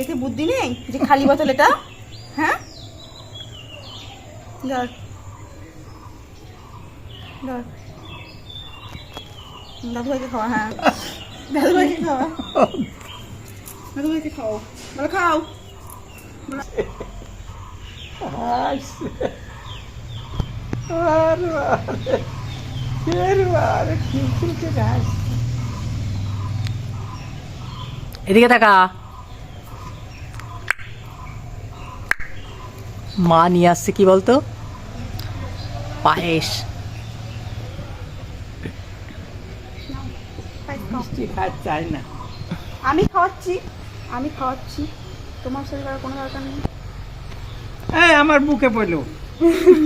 এতে বুদ্ধি নেই? যে খালি বোতল এটা? হ্যাঁ? ধর। ধর। দাদু ভাইকে খাওয়া হ্যাঁ। দাদু ভাইকে খাওয়া। দাদু ভাইকে খাও বলো খাও। এদিকে তাকা। মা নিয়ে আসছে কি বলতো? পায়েস। চাই না। আমি খাওয়াচ্ছি আমি খাওয়াচ্ছি। তোমার শরীর করার কোনো দরকার নেই? এই আমার বুকে পড়ল।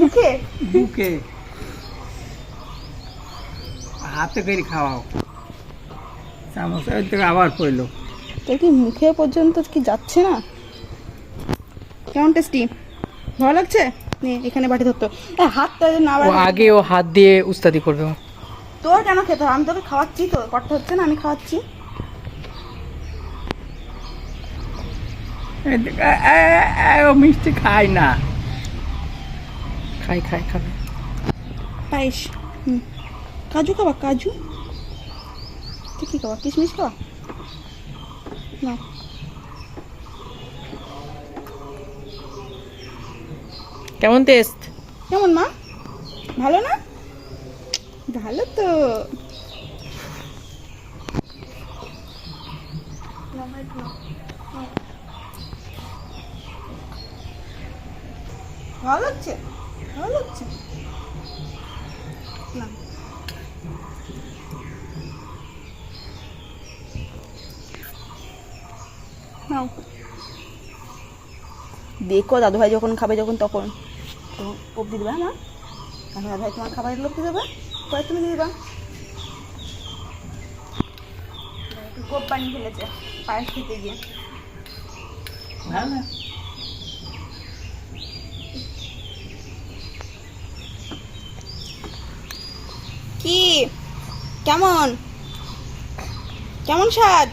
মুখে বুকে। হাতে করে খাওয়াও। চামচ থেকে আবার পড়ল। তোর কি মুখে পর্যন্ত কি যাচ্ছে না? কেমন টেস্টি ভালো লাগছে? নে এখানে বাটি ধরতো। এ, হাতটা না ও আগে ও হাত দিয়ে উস্তাদি করবে। তোর কেন খেতে হবে? আমি তোকে খাওয়াচ্ছি তো করতে হচ্ছে না আমি খাওয়াচ্ছি। ও মিষ্টি খায় না। খাই খাই খাবে। পায়েস হুম। কাজু খাবা? কাজু? তুই কি খাবা? কিশমিশ খাবা? না। কেমন টেস্ট কেমন মা? ভালো না? ভালো তো। ভালো লাগছে? ভালো লাগছে? না। দেখো দাদু ভাই যখন খাবে যখন তখন। তো অবধি দেবে হ্যাঁ? মা দাদু ভাই তোমার খাবারের লোক দিয়ে দেবে পরে তুমি দিয়ে দেবা। একটু গোপ বানিয়ে ফেলেছে পায়েস খেতে গিয়ে। ভালো কি? কেমন? কেমন স্বাদ?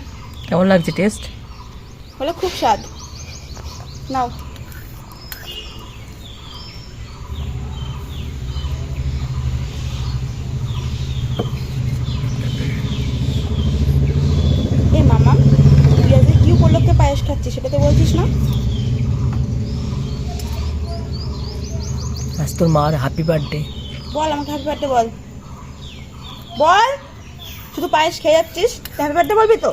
কেমন লাগছে টেস্ট? বলে খুব স্বাদ। নাও এ মামা তুই আজকে কি উপলক্ষে পায়েস সেটা তো বলছিস না? আজ তোর মার হ্যাপি বার্থডে বল আমাকে হ্যাপি বার্থডে বল। বল শুধু পায়েস খেয়ে যাচ্ছিস হ্যাপি বার্থডে বলবি তো?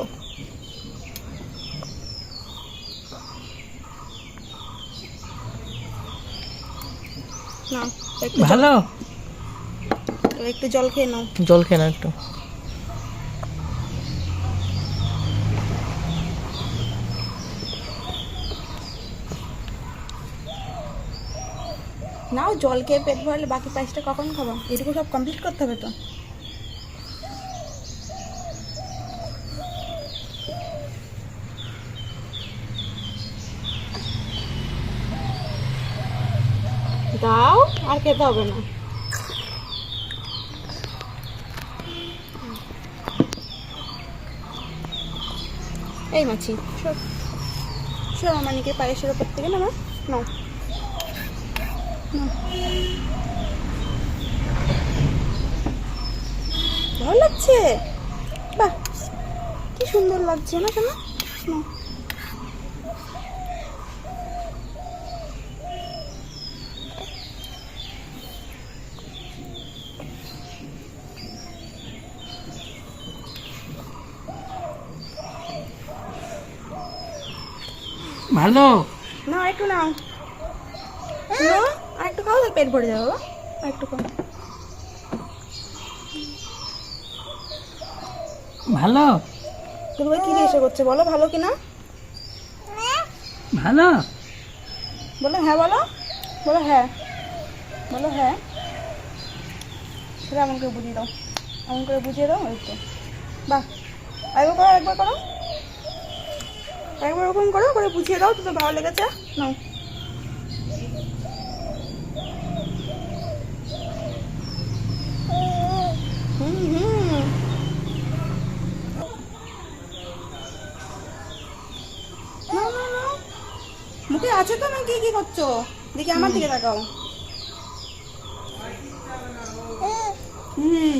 না ভালো। একটু জল খেয়ে নাও। জল খেয়ে না একটু। নাও, জল খেয়ে পেট ভরলে বাকি পায়েসটা কখন খাব? এটুকু সব কমপ্লিট করতে হবে তো। দাও, আর খেতে হবে না। এই মাছি সব সব আমানিকে পায়েসের ওপর থেকে না নাও। ভালো লাগছে? বাহ কি সুন্দর লাগছে না নাও। ভালো। না একটু নাও। নাও আর একটু খাও তো পেট ভরে যাবে বাবা। আর একটু খাও। ভালো? তুমি কি জিজ্ঞাসা করছে বলো ভালো কি না ভালো? বলো হ্যাঁ বলো। বলো হ্যাঁ। বলো হ্যাঁ। সেটা আমাকে বুঝিয়ে দাও। এমন করে বুঝিয়ে দাও ওই তো। বাহ। একবার করো একবার করো। একবার ওরকম করো করে বুঝিয়ে দাও তো তো ভালো লেগেছে। নাও হুম হুম না না না মুখে আছে তো? নাকি কি করছ? দেখি আমার দিকে তাকাও। হুম।